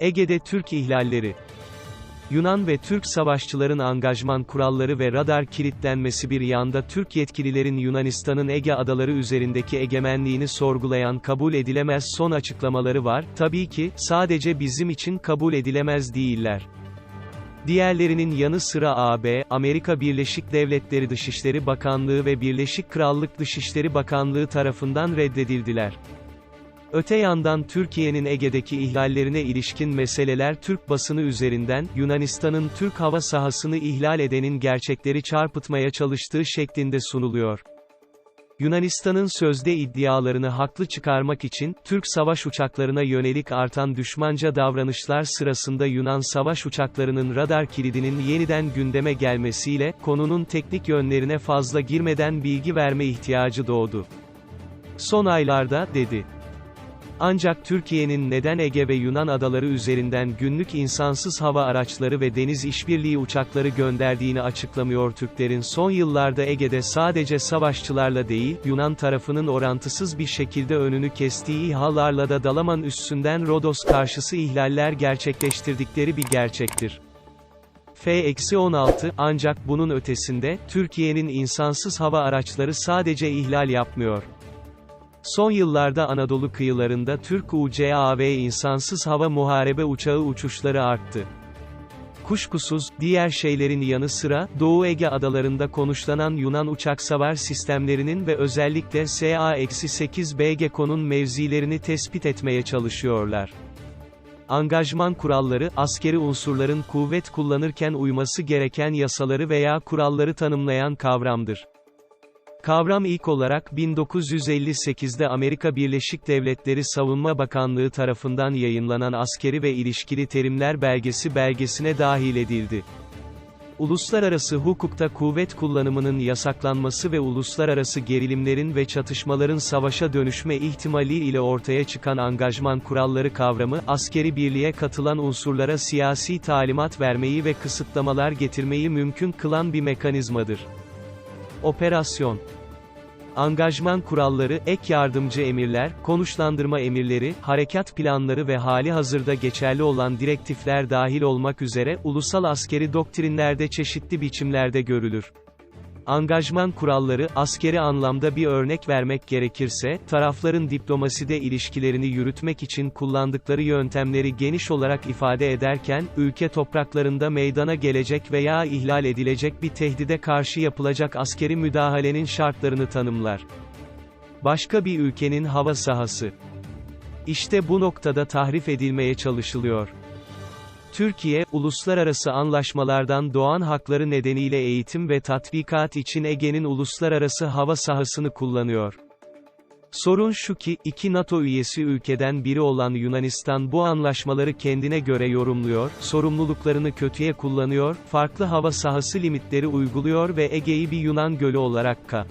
Ege'de Türk ihlalleri. Yunan ve Türk savaşçıların angajman kuralları ve radar kilitlenmesi bir yanda Türk yetkililerin Yunanistan'ın Ege adaları üzerindeki egemenliğini sorgulayan kabul edilemez son açıklamaları var, tabii ki, sadece bizim için kabul edilemez değiller. Diğerlerinin yanı sıra AB, Amerika Birleşik Devletleri Dışişleri Bakanlığı ve Birleşik Krallık Dışişleri Bakanlığı tarafından reddedildiler. Öte yandan Türkiye'nin Ege'deki ihlallerine ilişkin meseleler Türk basını üzerinden, Yunanistan'ın Türk hava sahasını ihlal edenin gerçekleri çarpıtmaya çalıştığı şeklinde sunuluyor. Yunanistan'ın sözde iddialarını haklı çıkarmak için, Türk savaş uçaklarına yönelik artan düşmanca davranışlar sırasında Yunan savaş uçaklarının radar kilidinin yeniden gündeme gelmesiyle, konunun teknik yönlerine fazla girmeden bilgi verme ihtiyacı doğdu. Son aylarda, dedi. Ancak Türkiye'nin neden Ege ve Yunan adaları üzerinden günlük insansız hava araçları ve deniz işbirliği uçakları gönderdiğini açıklamıyor Türklerin son yıllarda Ege'de sadece savaşçılarla değil, Yunan tarafının orantısız bir şekilde önünü kestiği İHA'larla da Dalaman üssünden Rodos karşısı ihlaller gerçekleştirdikleri bir gerçektir. F-16, ancak bunun ötesinde, Türkiye'nin insansız hava araçları sadece ihlal yapmıyor. Son yıllarda Anadolu kıyılarında Türk UCAV insansız hava muharebe uçağı uçuşları arttı. Kuşkusuz, diğer şeylerin yanı sıra, Doğu Ege adalarında konuşlanan Yunan uçak savar sistemlerinin ve özellikle SA-8 BGKO'nun mevzilerini tespit etmeye çalışıyorlar. Angajman kuralları, askeri unsurların kuvvet kullanırken uyması gereken yasaları veya kuralları tanımlayan kavramdır. Kavram ilk olarak 1958'de Amerika Birleşik Devletleri Savunma Bakanlığı tarafından yayınlanan Askeri ve İlişkili Terimler Belgesi belgesine dahil edildi. Uluslararası hukukta kuvvet kullanımının yasaklanması ve uluslararası gerilimlerin ve çatışmaların savaşa dönüşme ihtimali ile ortaya çıkan angajman kuralları kavramı, askeri birliğe katılan unsurlara siyasi talimat vermeyi ve kısıtlamalar getirmeyi mümkün kılan bir mekanizmadır. Operasyon Angajman kuralları, ek yardımcı emirler, konuşlandırma emirleri, harekat planları ve hali hazırda geçerli olan direktifler dahil olmak üzere, ulusal askeri doktrinlerde çeşitli biçimlerde görülür. Angajman kuralları, askeri anlamda bir örnek vermek gerekirse, tarafların diplomaside ilişkilerini yürütmek için kullandıkları yöntemleri geniş olarak ifade ederken, ülke topraklarında meydana gelecek veya ihlal edilecek bir tehdide karşı yapılacak askeri müdahalenin şartlarını tanımlar. Başka bir ülkenin hava sahası. İşte bu noktada tahrif edilmeye çalışılıyor. Türkiye, uluslararası anlaşmalardan doğan hakları nedeniyle eğitim ve tatbikat için Ege'nin uluslararası hava sahasını kullanıyor. Sorun şu ki, iki NATO üyesi ülkeden biri olan Yunanistan bu anlaşmaları kendine göre yorumluyor, sorumluluklarını kötüye kullanıyor, farklı hava sahası limitleri uyguluyor ve Ege'yi bir Yunan gölü olarak ka